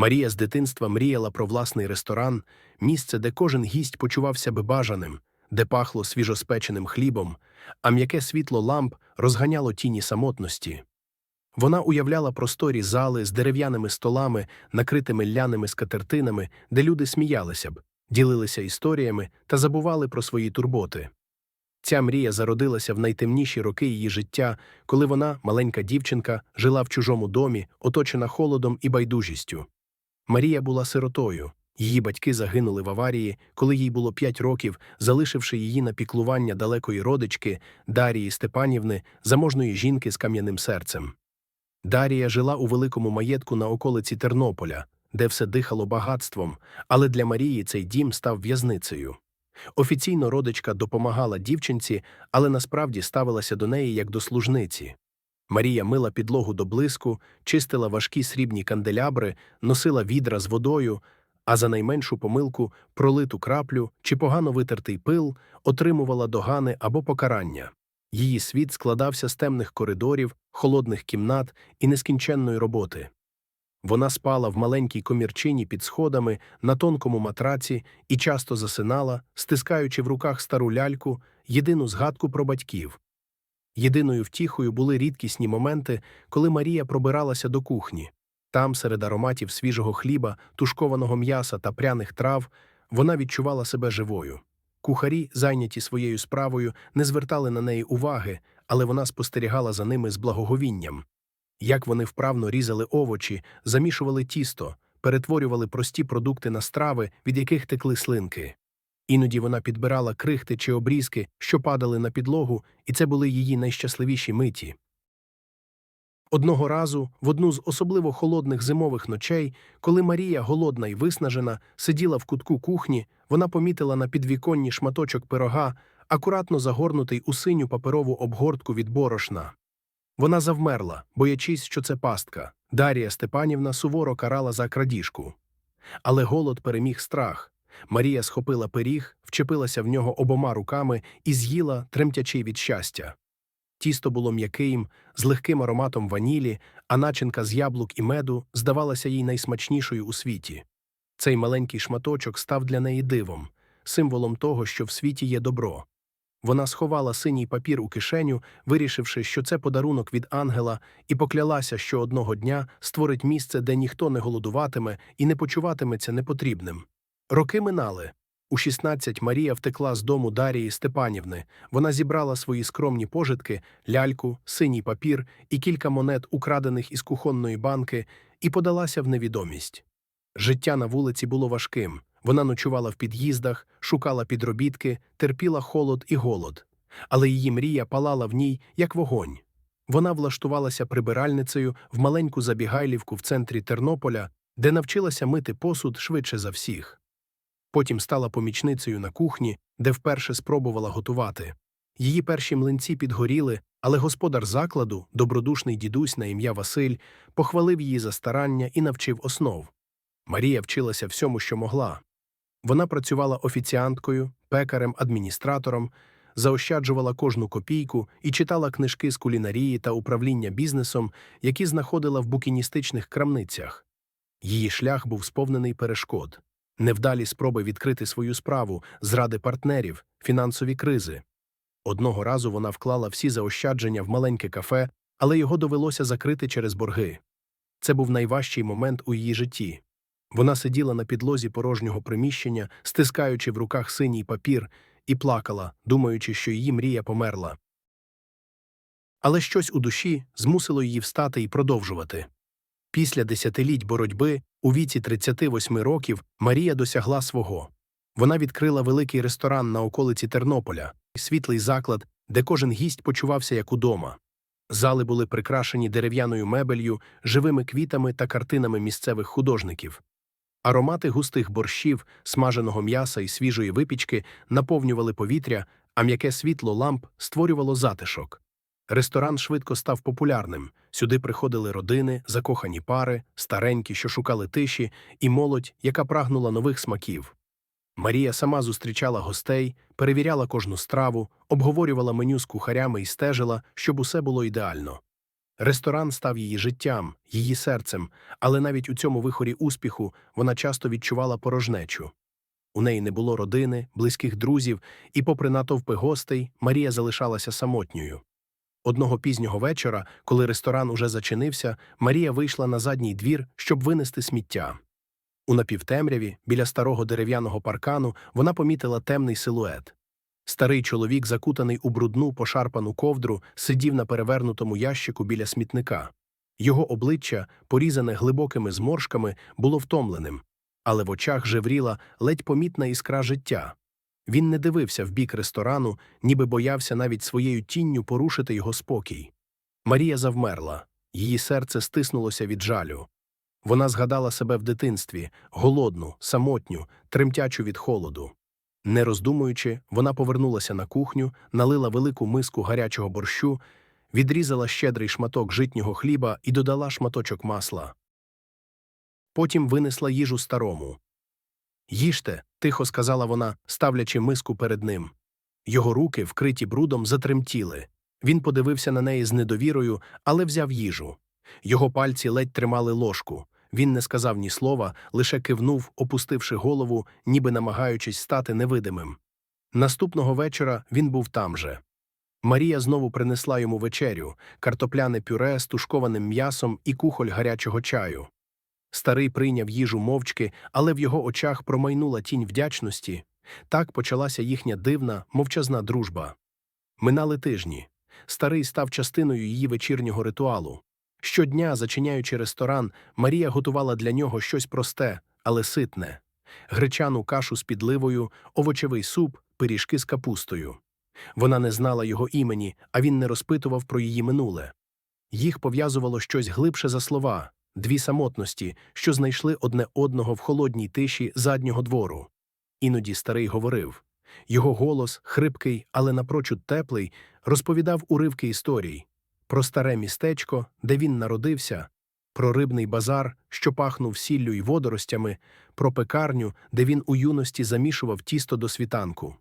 Марія з дитинства мріяла про власний ресторан, місце, де кожен гість почувався би бажаним, де пахло свіжоспеченим хлібом, а м'яке світло ламп розганяло тіні самотності. Вона уявляла просторі зали з дерев'яними столами, накритими ляними скатертинами, де люди сміялися б, ділилися історіями та забували про свої турботи. Ця мрія зародилася в найтемніші роки її життя, коли вона, маленька дівчинка, жила в чужому домі, оточена холодом і байдужістю. Марія була сиротою. Її батьки загинули в аварії, коли їй було п'ять років, залишивши її на піклування далекої родички Дарії Степанівни, заможної жінки з кам'яним серцем. Дарія жила у великому маєтку на околиці Тернополя, де все дихало багатством, але для Марії цей дім став в'язницею. Офіційно родичка допомагала дівчинці, але насправді ставилася до неї як до служниці. Марія мила підлогу до блиску, чистила важкі срібні канделябри, носила відра з водою, а за найменшу помилку пролиту краплю чи погано витертий пил отримувала догани або покарання. Її світ складався з темних коридорів, холодних кімнат і нескінченної роботи. Вона спала в маленькій комірчині під сходами на тонкому матраці і часто засинала, стискаючи в руках стару ляльку, єдину згадку про батьків. Єдиною втіхою були рідкісні моменти, коли Марія пробиралася до кухні. Там, серед ароматів свіжого хліба, тушкованого м'яса та пряних трав, вона відчувала себе живою. Кухарі, зайняті своєю справою, не звертали на неї уваги, але вона спостерігала за ними з благоговінням. Як вони вправно різали овочі, замішували тісто, перетворювали прості продукти на страви, від яких текли слинки. Іноді вона підбирала крихти чи обрізки, що падали на підлогу, і це були її найщасливіші миті. Одного разу, в одну з особливо холодних зимових ночей, коли Марія, голодна і виснажена, сиділа в кутку кухні, вона помітила на підвіконні шматочок пирога, акуратно загорнутий у синю паперову обгортку від борошна. Вона завмерла, боячись, що це пастка. Дарія Степанівна суворо карала за крадіжку. Але голод переміг страх. Марія схопила пиріг, вчепилася в нього обома руками і з'їла, тремтячи від щастя. Тісто було м'яким, з легким ароматом ванілі, а начинка з яблук і меду здавалася їй найсмачнішою у світі. Цей маленький шматочок став для неї дивом, символом того, що в світі є добро. Вона сховала синій папір у кишеню, вирішивши, що це подарунок від ангела, і поклялася, що одного дня створить місце, де ніхто не голодуватиме і не почуватиметься непотрібним. Роки минали. У 16 Марія втекла з дому Дарії Степанівни. Вона зібрала свої скромні пожитки, ляльку, синій папір і кілька монет, украдених із кухонної банки, і подалася в невідомість. Життя на вулиці було важким. Вона ночувала в під'їздах, шукала підробітки, терпіла холод і голод. Але її мрія палала в ній, як вогонь. Вона влаштувалася прибиральницею в маленьку забігайлівку в центрі Тернополя, де навчилася мити посуд швидше за всіх. Потім стала помічницею на кухні, де вперше спробувала готувати. Її перші млинці підгоріли, але господар закладу, добродушний дідусь на ім'я Василь, похвалив її за старання і навчив основ. Марія вчилася всьому, що могла. Вона працювала офіціанткою, пекарем, адміністратором, заощаджувала кожну копійку і читала книжки з кулінарії та управління бізнесом, які знаходила в букіністичних крамницях. Її шлях був сповнений перешкод невдалі спроби відкрити свою справу, зради партнерів, фінансові кризи. Одного разу вона вклала всі заощадження в маленьке кафе, але його довелося закрити через борги. Це був найважчий момент у її житті. Вона сиділа на підлозі порожнього приміщення, стискаючи в руках синій папір, і плакала, думаючи, що її мрія померла. Але щось у душі змусило її встати і продовжувати. Після десятиліть боротьби, у віці 38 років, Марія досягла свого. Вона відкрила великий ресторан на околиці Тернополя, світлий заклад, де кожен гість почувався як удома. Зали були прикрашені дерев'яною мебелью, живими квітами та картинами місцевих художників. Аромати густих борщів, смаженого м'яса і свіжої випічки наповнювали повітря, а м'яке світло ламп створювало затишок. Ресторан швидко став популярним. Сюди приходили родини, закохані пари, старенькі, що шукали тиші, і молодь, яка прагнула нових смаків. Марія сама зустрічала гостей, перевіряла кожну страву, обговорювала меню з кухарями і стежила, щоб усе було ідеально. Ресторан став її життям, її серцем, але навіть у цьому вихорі успіху вона часто відчувала порожнечу. У неї не було родини, близьких друзів, і, попри натовпи гостей, Марія залишалася самотньою. Одного пізнього вечора, коли ресторан уже зачинився, Марія вийшла на задній двір, щоб винести сміття. У напівтемряві, біля старого дерев'яного паркану, вона помітила темний силует. Старий чоловік, закутаний у брудну пошарпану ковдру, сидів на перевернутому ящику біля смітника. Його обличчя, порізане глибокими зморшками, було втомленим, але в очах жевріла ледь помітна іскра життя. Він не дивився в бік ресторану, ніби боявся навіть своєю тінню порушити його спокій. Марія завмерла, її серце стиснулося від жалю. Вона згадала себе в дитинстві, голодну, самотню, тремтячу від холоду. Не роздумуючи, вона повернулася на кухню, налила велику миску гарячого борщу, відрізала щедрий шматок житнього хліба і додала шматочок масла. Потім винесла їжу старому. Їжте, тихо сказала вона, ставлячи миску перед ним. Його руки, вкриті брудом, затремтіли. Він подивився на неї з недовірою, але взяв їжу. Його пальці ледь тримали ложку. Він не сказав ні слова, лише кивнув, опустивши голову, ніби намагаючись стати невидимим. Наступного вечора він був там же. Марія знову принесла йому вечерю, картопляне пюре з тушкованим м'ясом і кухоль гарячого чаю. Старий прийняв їжу мовчки, але в його очах промайнула тінь вдячності. Так почалася їхня дивна, мовчазна дружба. Минали тижні. Старий став частиною її вечірнього ритуалу. Щодня, зачиняючи ресторан, Марія готувала для нього щось просте, але ситне гречану кашу з підливою, овочевий суп, пиріжки з капустою. Вона не знала його імені, а він не розпитував про її минуле. Їх пов'язувало щось глибше за слова, дві самотності, що знайшли одне одного в холодній тиші заднього двору. Іноді старий говорив. Його голос, хрипкий, але напрочуд теплий, розповідав уривки історій про старе містечко, де він народився, про рибний базар, що пахнув сіллю й водоростями, про пекарню, де він у юності замішував тісто до світанку.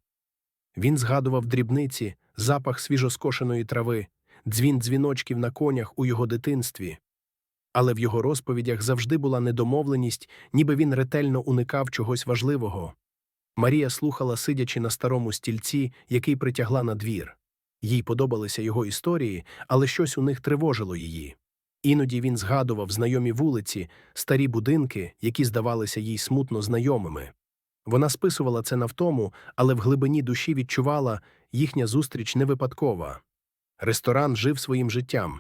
Він згадував дрібниці, запах свіжоскошеної трави, дзвін дзвіночків на конях у його дитинстві. Але в його розповідях завжди була недомовленість, ніби він ретельно уникав чогось важливого. Марія слухала, сидячи на старому стільці, який притягла на двір. Їй подобалися його історії, але щось у них тривожило її. Іноді він згадував знайомі вулиці, старі будинки, які здавалися їй смутно знайомими. Вона списувала це на втому, але в глибині душі відчувала їхня зустріч не випадкова. Ресторан жив своїм життям.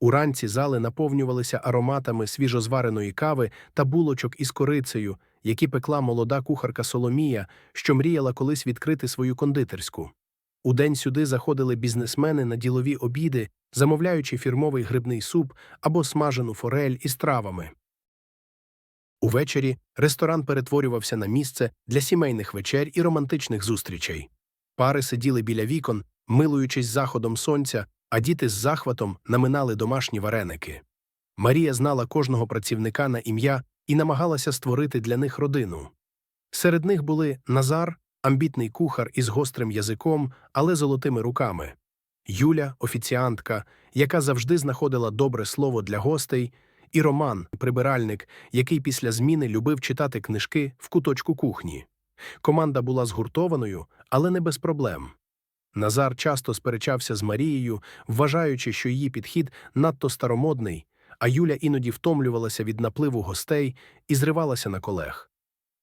Уранці зали наповнювалися ароматами свіжозвареної кави та булочок із корицею, які пекла молода кухарка Соломія, що мріяла колись відкрити свою кондитерську. Удень сюди заходили бізнесмени на ділові обіди, замовляючи фірмовий грибний суп або смажену форель із травами. Увечері ресторан перетворювався на місце для сімейних вечер і романтичних зустрічей. Пари сиділи біля вікон, милуючись заходом сонця, а діти з захватом наминали домашні вареники. Марія знала кожного працівника на ім'я і намагалася створити для них родину. Серед них були Назар, амбітний кухар із гострим язиком, але золотими руками, Юля, офіціантка, яка завжди знаходила добре слово для гостей, і Роман, прибиральник, який після зміни любив читати книжки в куточку кухні. Команда була згуртованою, але не без проблем. Назар часто сперечався з Марією, вважаючи, що її підхід надто старомодний, а Юля іноді втомлювалася від напливу гостей і зривалася на колег.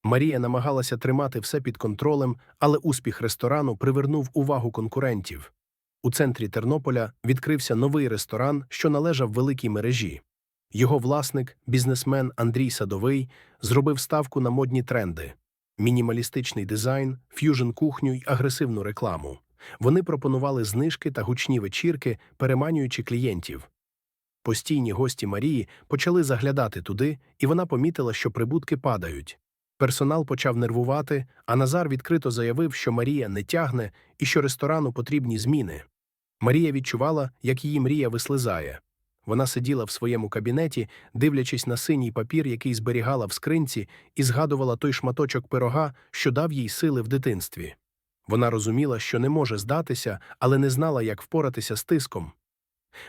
Марія намагалася тримати все під контролем, але успіх ресторану привернув увагу конкурентів. У центрі Тернополя відкрився новий ресторан, що належав великій мережі. Його власник, бізнесмен Андрій Садовий, зробив ставку на модні тренди мінімалістичний дизайн, ф'южн кухню й агресивну рекламу. Вони пропонували знижки та гучні вечірки, переманюючи клієнтів. Постійні гості Марії почали заглядати туди, і вона помітила, що прибутки падають. Персонал почав нервувати, а Назар відкрито заявив, що Марія не тягне і що ресторану потрібні зміни. Марія відчувала, як її мрія вислизає. Вона сиділа в своєму кабінеті, дивлячись на синій папір, який зберігала в скринці, і згадувала той шматочок пирога, що дав їй сили в дитинстві. Вона розуміла, що не може здатися, але не знала, як впоратися з тиском.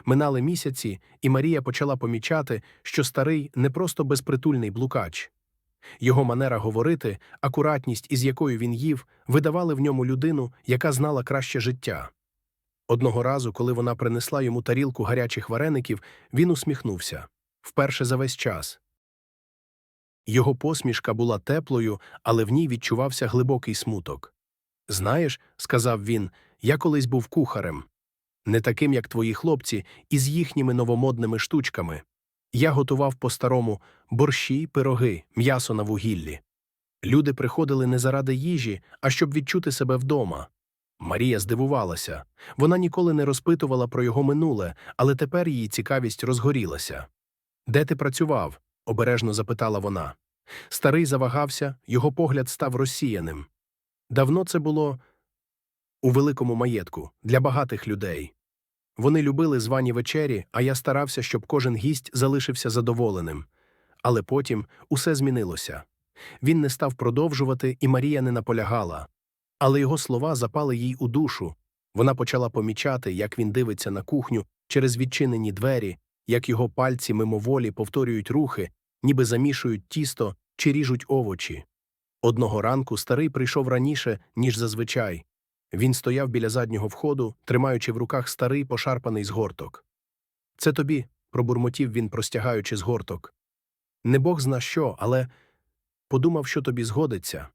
Минали місяці, і Марія почала помічати, що старий не просто безпритульний блукач. Його манера говорити, акуратність, із якою він їв, видавали в ньому людину, яка знала краще життя. Одного разу, коли вона принесла йому тарілку гарячих вареників, він усміхнувся вперше за весь час. Його посмішка була теплою, але в ній відчувався глибокий смуток. Знаєш, сказав він, я колись був кухарем. Не таким, як твої хлопці, із їхніми новомодними штучками. Я готував по-старому борщі, пироги, м'ясо на вугіллі. Люди приходили не заради їжі, а щоб відчути себе вдома. Марія здивувалася. Вона ніколи не розпитувала про його минуле, але тепер її цікавість розгорілася. Де ти працював? обережно запитала вона. Старий завагався, його погляд став розсіяним. Давно це було у великому маєтку для багатих людей. Вони любили звані вечері, а я старався, щоб кожен гість залишився задоволеним. Але потім усе змінилося. Він не став продовжувати, і Марія не наполягала. Але його слова запали їй у душу. Вона почала помічати, як він дивиться на кухню через відчинені двері, як його пальці мимоволі повторюють рухи, ніби замішують тісто чи ріжуть овочі. Одного ранку старий прийшов раніше, ніж зазвичай. Він стояв біля заднього входу, тримаючи в руках старий пошарпаний згорток. Це тобі, пробурмотів він, простягаючи згорток. Не бог зна що, але подумав, що тобі згодиться.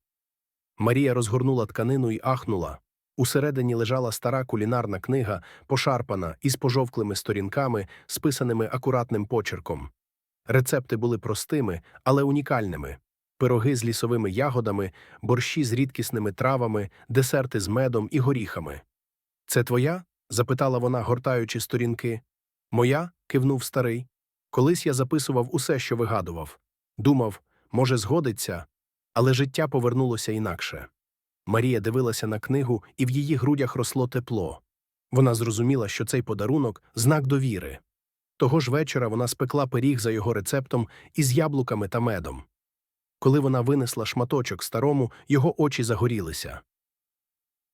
Марія розгорнула тканину і ахнула. Усередині лежала стара кулінарна книга, пошарпана, із пожовклими сторінками, списаними акуратним почерком. Рецепти були простими, але унікальними пироги з лісовими ягодами, борщі з рідкісними травами, десерти з медом і горіхами. Це твоя? запитала вона, гортаючи сторінки. Моя? кивнув старий. Колись я записував усе, що вигадував. Думав, може, згодиться, але життя повернулося інакше. Марія дивилася на книгу, і в її грудях росло тепло. Вона зрозуміла, що цей подарунок знак довіри. Того ж вечора вона спекла пиріг за його рецептом із яблуками та медом. Коли вона винесла шматочок старому, його очі загорілися.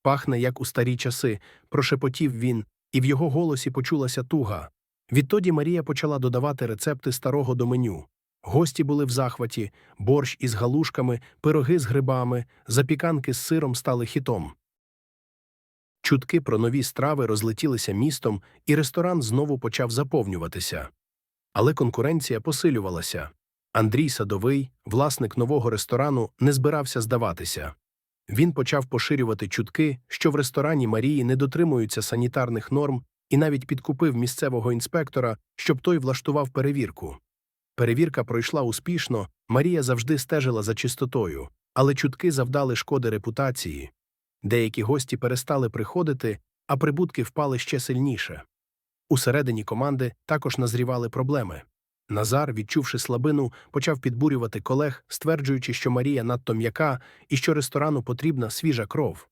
Пахне, як у старі часи, прошепотів він, і в його голосі почулася туга. Відтоді Марія почала додавати рецепти старого до меню. Гості були в захваті, борщ із галушками, пироги з грибами, запіканки з сиром стали хітом. Чутки про нові страви розлетілися містом, і ресторан знову почав заповнюватися. Але конкуренція посилювалася. Андрій Садовий, власник нового ресторану, не збирався здаватися. Він почав поширювати чутки, що в ресторані Марії не дотримуються санітарних норм, і навіть підкупив місцевого інспектора, щоб той влаштував перевірку. Перевірка пройшла успішно, Марія завжди стежила за чистотою, але чутки завдали шкоди репутації. Деякі гості перестали приходити, а прибутки впали ще сильніше. Усередині команди також назрівали проблеми. Назар, відчувши слабину, почав підбурювати колег, стверджуючи, що Марія надто м'яка і що ресторану потрібна свіжа кров.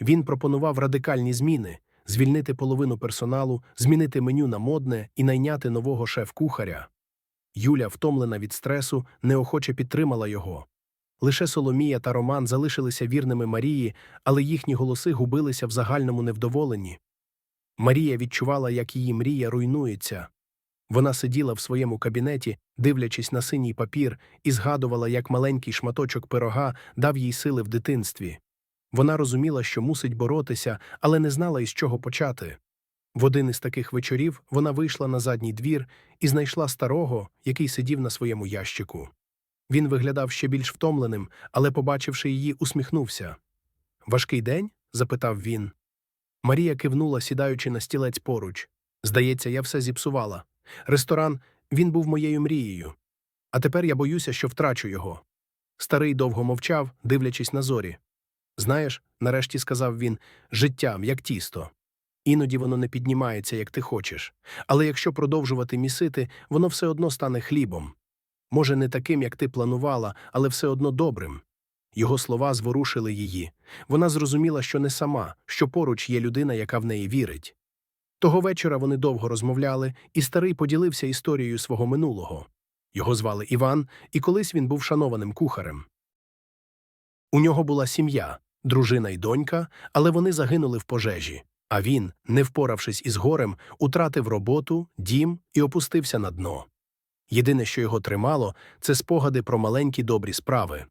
Він пропонував радикальні зміни звільнити половину персоналу, змінити меню на модне і найняти нового шеф-кухаря. Юля, втомлена від стресу, неохоче підтримала його. Лише Соломія та Роман залишилися вірними Марії, але їхні голоси губилися в загальному невдоволенні. Марія відчувала, як її мрія руйнується. Вона сиділа в своєму кабінеті, дивлячись на синій папір, і згадувала, як маленький шматочок пирога дав їй сили в дитинстві. Вона розуміла, що мусить боротися, але не знала, із чого почати. В один із таких вечорів вона вийшла на задній двір і знайшла старого, який сидів на своєму ящику. Він виглядав ще більш втомленим, але, побачивши її, усміхнувся. Важкий день? запитав він. Марія кивнула, сідаючи на стілець поруч. Здається, я все зіпсувала. Ресторан він був моєю мрією. А тепер я боюся, що втрачу його. Старий довго мовчав, дивлячись на зорі. Знаєш, нарешті сказав він, життям, як тісто. Іноді воно не піднімається, як ти хочеш, але якщо продовжувати місити, воно все одно стане хлібом. Може, не таким, як ти планувала, але все одно добрим. Його слова зворушили її. Вона зрозуміла, що не сама, що поруч є людина, яка в неї вірить. Того вечора вони довго розмовляли, і старий поділився історією свого минулого. Його звали Іван, і колись він був шанованим кухарем. У нього була сім'я, дружина й донька, але вони загинули в пожежі. А він, не впоравшись із горем, утратив роботу, дім і опустився на дно. Єдине, що його тримало, це спогади про маленькі добрі справи.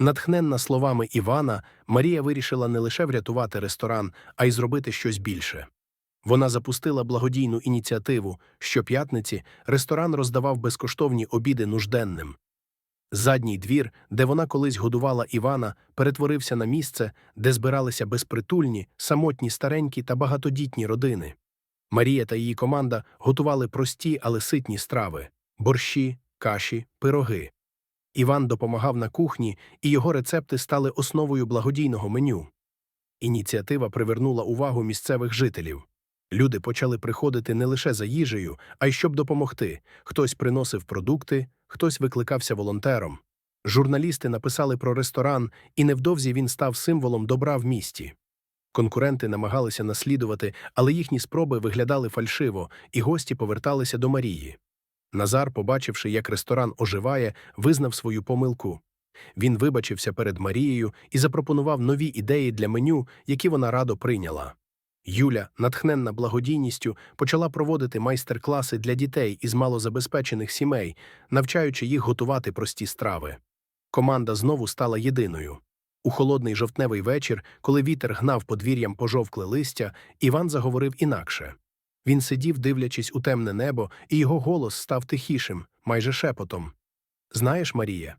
Натхненна словами Івана, Марія вирішила не лише врятувати ресторан, а й зробити щось більше. Вона запустила благодійну ініціативу. Щоп'ятниці ресторан роздавав безкоштовні обіди нужденним. Задній двір, де вона колись годувала Івана, перетворився на місце, де збиралися безпритульні, самотні старенькі та багатодітні родини. Марія та її команда готували прості, але ситні страви борщі, каші, пироги. Іван допомагав на кухні, і його рецепти стали основою благодійного меню. Ініціатива привернула увагу місцевих жителів. Люди почали приходити не лише за їжею, а й щоб допомогти. Хтось приносив продукти, хтось викликався волонтером. Журналісти написали про ресторан, і невдовзі він став символом добра в місті. Конкуренти намагалися наслідувати, але їхні спроби виглядали фальшиво, і гості поверталися до Марії. Назар, побачивши, як ресторан оживає, визнав свою помилку. Він вибачився перед Марією і запропонував нові ідеї для меню, які вона радо прийняла. Юля, натхненна благодійністю, почала проводити майстер-класи для дітей із малозабезпечених сімей, навчаючи їх готувати прості страви. Команда знову стала єдиною. У холодний жовтневий вечір, коли вітер гнав подвір'ям пожовкле листя, Іван заговорив інакше. Він сидів, дивлячись у темне небо, і його голос став тихішим, майже шепотом. Знаєш, Марія,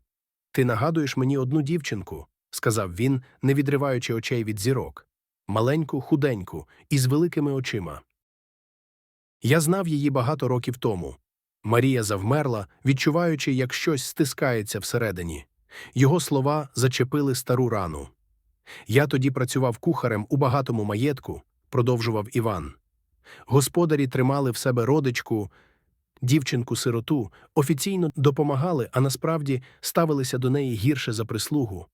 ти нагадуєш мені одну дівчинку, сказав він, не відриваючи очей від зірок. Маленьку, худеньку, із великими очима. Я знав її багато років тому. Марія завмерла, відчуваючи, як щось стискається всередині. Його слова зачепили стару рану. Я тоді працював кухарем у багатому маєтку, продовжував Іван. Господарі тримали в себе родичку, дівчинку-сироту, офіційно допомагали, а насправді ставилися до неї гірше за прислугу.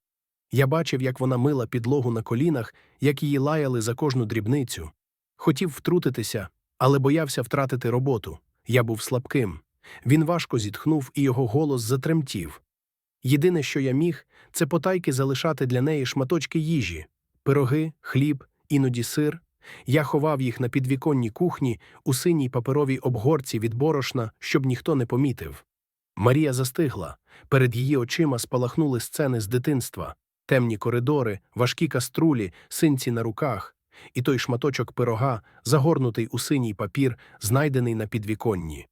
Я бачив, як вона мила підлогу на колінах, як її лаяли за кожну дрібницю. Хотів втрутитися, але боявся втратити роботу. Я був слабким. Він важко зітхнув, і його голос затремтів. Єдине, що я міг, це потайки залишати для неї шматочки їжі пироги, хліб, іноді сир. Я ховав їх на підвіконній кухні у синій паперовій обгорці від борошна, щоб ніхто не помітив. Марія застигла. Перед її очима спалахнули сцени з дитинства темні коридори, важкі каструлі, синці на руках, і той шматочок пирога, загорнутий у синій папір, знайдений на підвіконні.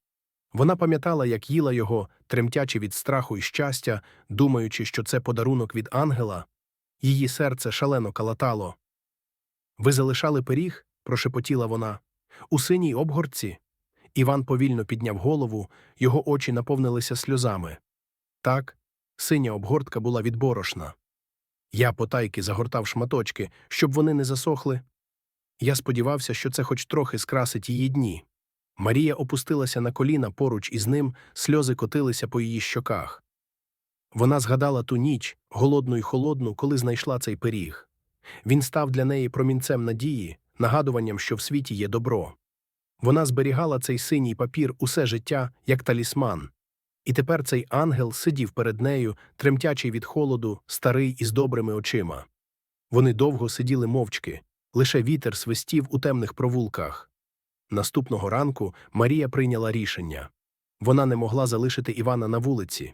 Вона пам'ятала, як їла його, тремтячи від страху і щастя, думаючи, що це подарунок від ангела. Її серце шалено калатало. Ви залишали пиріг? прошепотіла вона. У синій обгорці. Іван повільно підняв голову, його очі наповнилися сльозами. Так, синя обгортка була від борошна. Я потайки загортав шматочки, щоб вони не засохли. Я сподівався, що це хоч трохи скрасить її дні. Марія опустилася на коліна поруч із ним, сльози котилися по її щоках. Вона згадала ту ніч, голодну й холодну, коли знайшла цей пиріг. Він став для неї промінцем надії, нагадуванням, що в світі є добро. Вона зберігала цей синій папір усе життя, як талісман. І тепер цей ангел сидів перед нею, тремтячий від холоду, старий із добрими очима. Вони довго сиділи мовчки, лише вітер свистів у темних провулках. Наступного ранку Марія прийняла рішення вона не могла залишити Івана на вулиці.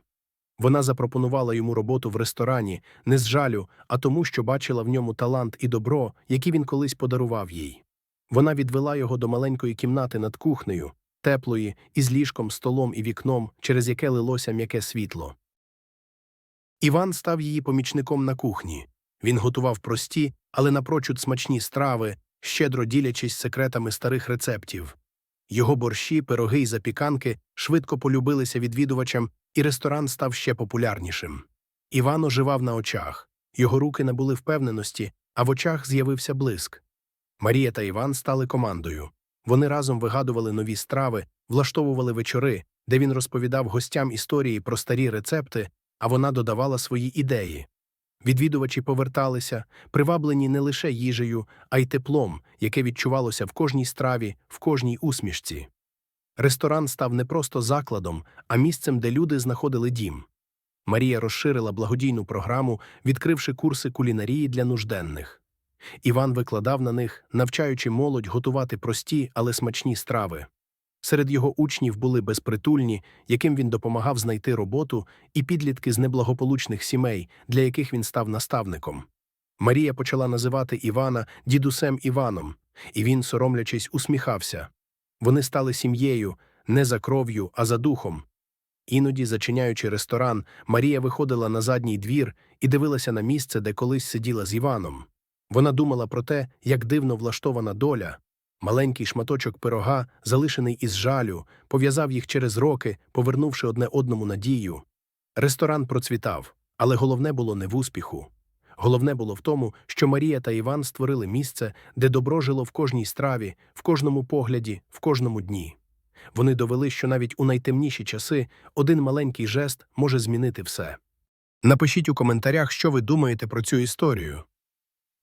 Вона запропонувала йому роботу в ресторані не з жалю, а тому, що бачила в ньому талант і добро, які він колись подарував їй. Вона відвела його до маленької кімнати над кухнею, теплої, із ліжком, столом і вікном, через яке лилося м'яке світло. Іван став її помічником на кухні. Він готував прості, але напрочуд смачні страви, щедро ділячись секретами старих рецептів. Його борщі, пироги й запіканки швидко полюбилися відвідувачам, і ресторан став ще популярнішим. Іван оживав на очах, його руки набули впевненості, а в очах з'явився блиск. Марія та Іван стали командою. Вони разом вигадували нові страви, влаштовували вечори, де він розповідав гостям історії про старі рецепти, а вона додавала свої ідеї. Відвідувачі поверталися, приваблені не лише їжею, а й теплом, яке відчувалося в кожній страві, в кожній усмішці. Ресторан став не просто закладом, а місцем, де люди знаходили дім. Марія розширила благодійну програму, відкривши курси кулінарії для нужденних. Іван викладав на них, навчаючи молодь готувати прості, але смачні страви. Серед його учнів були безпритульні, яким він допомагав знайти роботу, і підлітки з неблагополучних сімей, для яких він став наставником. Марія почала називати Івана дідусем Іваном, і він, соромлячись, усміхався. Вони стали сім'єю не за кров'ю, а за духом. Іноді, зачиняючи ресторан, Марія виходила на задній двір і дивилася на місце, де колись сиділа з Іваном. Вона думала про те, як дивно влаштована доля. Маленький шматочок пирога, залишений із жалю, пов'язав їх через роки, повернувши одне одному надію. Ресторан процвітав, але головне було не в успіху. Головне було в тому, що Марія та Іван створили місце, де добро жило в кожній страві, в кожному погляді, в кожному дні. Вони довели, що навіть у найтемніші часи один маленький жест може змінити все. Напишіть у коментарях, що ви думаєте про цю історію.